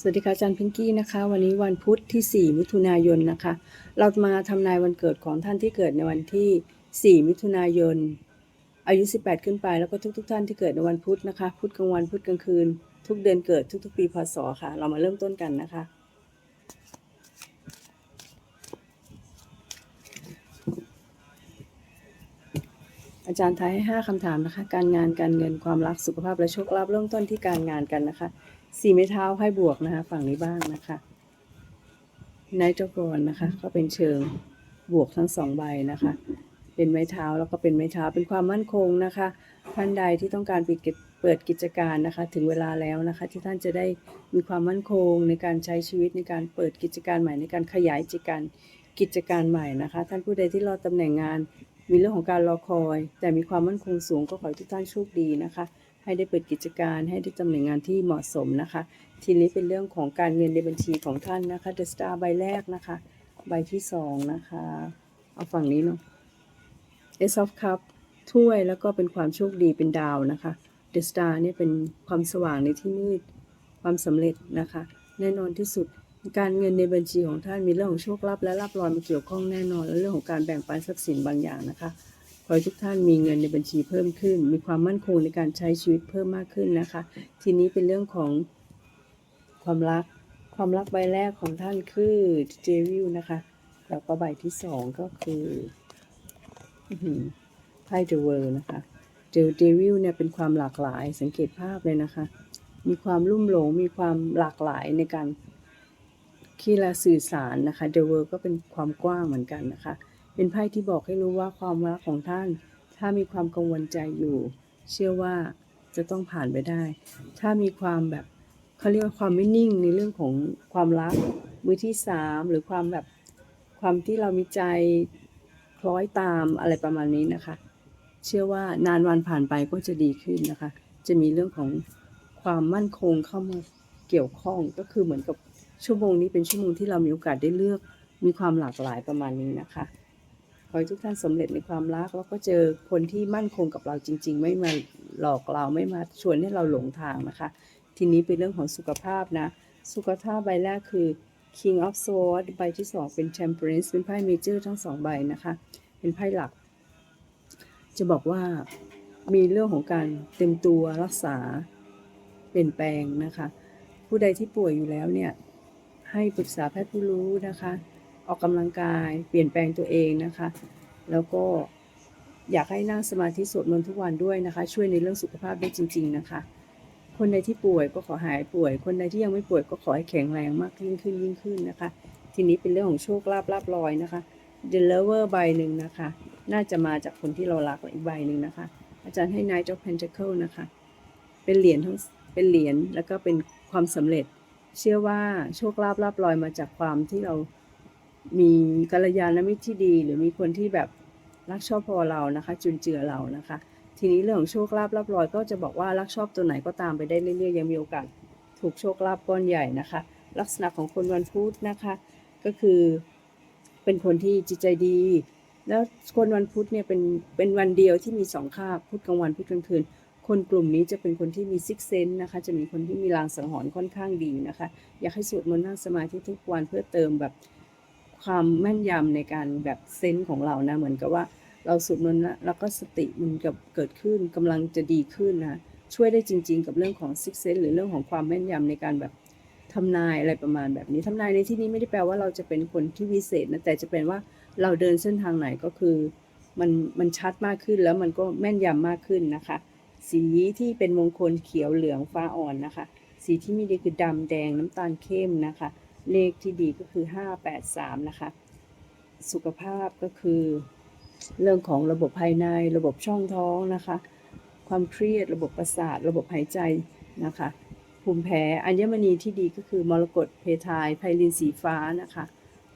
สวัสดีค่ะอาจารย์พิงกี้นะคะ วันนี้วันพุธที่ 4 มิถุนายนนะคะ เรามาทำนายวันเกิดของท่านที่เกิดในวันที่ 4 มิถุนายน อายุ 18 ขึ้นไปแล้วก็ทุกๆทท่านที่เกิดในวันพุธนะคะ พุธกลางวันพุธกลางคืน ทุกเดือนเกิดทุก ๆ ปีพศค่ะ เรามาเริ่มต้นกันนะคะ อาจารย์ทายให้ 5คำถามนะคะ การงานการเงินความรักสุขภาพและโชคลาภเริ่มต้นที่การงานกันนะคะ สี่ไม้เท้าไพ่บวกนะคะ ฝั่งนี้บ้างนะคะไนท์กรนะคะ ก็เป็นเชิงบวกทั้งสองใบนะคะ เป็นไม้เท้าแล้วก็เป็นไม้เท้าเป็นความมั่นคงนะคะ ท่านใดที่ต้องการปิดกิจเปิดกิจการนะคะ ถึงเวลาแล้วนะคะ ที่ท่านจะได้มีความมั่นคงในการใช้ชีวิตในการเปิดกิจการใหม่ในการขยายกิจการกิจการใหม่นะคะ ท่านผู้ใดที่รอตำแหน่งงาน มีเรื่องของการรอคอย แต่มีความมั่นคงสูงก็ขอให้ทุกท่านโชคดีนะคะ ให้ได้เปิดกิจการให้ได้ตำแหน่งงานที่เหมาะสมนะคะ ทีนี้เป็นเรื่องของการเงินในบัญชีของท่านนะคะ The Star ใบแรกนะคะ ใบที่สองนะคะ เอาฝั่งนี้เนาะ Ace of Cup ถ้วยแล้วก็เป็นความโชคดีเป็นดาวนะคะ The Star เนี่ยเป็นความสว่างในที่มืดความสำเร็จนะคะ แน่นอนที่สุดการเงินในบัญชีของท่านมีเรื่องของโชคลาภและลาภลอยมาเกี่ยวข้องแน่นอน และเรื่องของการแบ่งปันทรัพย์สินบางอย่างนะคะ ขอให้ทุกท่านมีเงินในบัญชีเพิ่มขึ้น มีความมั่นคงในการใช้ชีวิตเพิ่มมากขึ้นนะคะ ทีนี้เป็นเรื่องของความรัก ความรักใบแรกของท่านคือเจวิลนะคะ แล้วก็ใบที่สองก็คือไพ่เดอะเวิร์นะคะเจอเดวิลเนี่ยเป็นความหลากหลายสังเกตภาพเลยนะคะ มีความลุ่มหลง มีความหลากหลายในการคีละสื่อสารนะคะเดวิร์ก็เป็นความกว้างเหมือนกันนะคะ เป็นไพ่ที่บอกให้รู้ว่าความรักของท่าน ถ้ามีความกังวลใจอยู่ เชื่อว่าจะต้องผ่านไปได้ ถ้ามีความแบบเขาเรียกว่าความไม่นิ่งในเรื่องของความรักมือที่สามหรือความแบบความที่เรามีใจคล้อยตามอะไรประมาณนี้นะคะ เชื่อว่านานวันผ่านไปก็จะดีขึ้นนะคะ จะมีเรื่องของความมั่นคงเข้ามาเกี่ยวข้องก็คือเหมือนกับชั่วโมงนี้เป็นชั่วโมงที่เรามีโอกาสได้เลือกมีความหลากหลายประมาณนี้นะคะ ขอให้ทุกท่านสำเร็จในความรัก แล้วก็เจอคนที่มั่นคงกับเราจริง ๆ ไม่มาหลอกเราไม่มาชวนให้เราหลงทางนะคะ ทีนี้เป็นเรื่องของสุขภาพนะ สุขภาพใบแรกคือ King of Swords ใบที่สองเป็น Temperance เป็นไพ่เมเจอร์ทั้งสองใบนะคะ เป็นไพ่หลัก จะบอกว่ามีเรื่องของการเต็มตัวรักษาเปลี่ยนแปลงนะคะ ผู้ใดที่ป่วยอยู่แล้วเนี่ย ให้ปรึกษาแพทย์ผู้รู้นะคะ ออกกำลังกาย เปลี่ยนแปลงตัวเองนะคะ แล้วก็อยากให้นั่งสมาธิสวดมนต์ทุกวันด้วยนะคะ ช่วยในเรื่องสุขภาพได้จริง ๆนะคะ คนใดที่ป่วยก็ขอหายป่วย คนใดที่ยังไม่ป่วยก็ขอให้แข็งแรงมากยิ่งขึ้นยิ่งขึ้นนะคะ ทีนี้เป็นเรื่องของโชคลาภลาภลอยนะคะ The Lover ใบหนึ่งนะคะ น่าจะมาจากคนที่เรารักอีกใบหนึ่งนะคะ อาจารย์ให้ Knight of Pentacle นะคะ เป็นเหรียญทั้งเป็นเหรียญแล้วก็เป็นความสำเร็จ เชื่อว่าโชคลาภลาภลอยมาจากความที่เรา มีกัลยาณมิตรที่ดี หรือมีคนที่แบบรักชอบพอเรานะคะ จุนเจือเรานะคะ ทีนี้เรื่องของโชคลาภลาภลอย ก็จะบอกว่ารักชอบตัวไหนก็ตามไปได้เรื่อยๆยังมีโอกาสถูกโชคลาภก้อนใหญ่นะคะ ลักษณะของคนวันพุธนะคะ ก็คือเป็นคนที่จิตใจดี แล้วคนวันพุธเนี่ยเป็นเป็นวันเดียวที่มีสองคาบพุธกลางวันพุธกลางคืนคนกลุ่มนี้จะเป็นคนที่มีซิกเซนนะคะ จะมีคนที่มีลางสังหรณ์ค่อนข้างดีนะคะ อยากให้สวดมนต์นั่งสมาธิทุกวันเพื่อเติมแบบ ความแม่นยำในการแบบเซนส์ของเรานะ เหมือนกับว่าเราสวดมนต์แล้วแล้วก็สติมันกับเกิดขึ้นกำลังจะดีขึ้นนะช่วยได้จริง ๆ กับเรื่องของซิกเซนหรือเรื่องของความแม่นยำในการแบบทำนายอะไรประมาณแบบนี้ทำนายในที่นี้ไม่ได้แปลว่าเราจะเป็นคนที่วิเศษนะแต่จะเป็นว่าเราเดินเส้นทางไหนก็คือมันมันชัดมากขึ้นแล้วมันก็แม่นยำมากขึ้นนะคะ สีที่เป็นมงคลเขียวเหลืองฟ้าอ่อนนะคะ สีที่ไม่ดีคือดำแดงน้ำตาลเข้มนะคะ เลขที่ดีก็คือ 583 นะคะ สุขภาพก็คือ เรื่องของระบบภายในระบบช่องท้องนะคะ ความเครียดระบบประสาท ระบบหายใจนะคะ ภูมิแพ้อัญมณีที่ดีก็คือมรกตเพทายไพลินสีฟ้านะคะ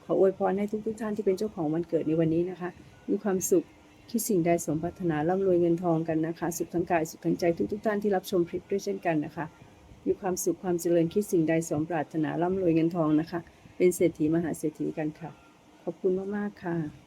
ขออวยพรให้ทุกๆท่านที่เป็นเจ้าของวันเกิดในวันนี้นะคะ มีความสุขที่สิ่งใดสมปรารถนาร่ำรวยเงินทองกันนะคะ สุขทั้งกายสุขทั้งใจทุกๆท่านที่รับชมคลิปด้วยเช่นกันนะคะ มีความสุขความเจริญคิดสิ่งใดสมปรารถนาร่ำรวยเงินทองนะคะ เป็นเศรษฐีมหาเศรษฐีกันค่ะ ขอบคุณมาก ๆ ค่ะ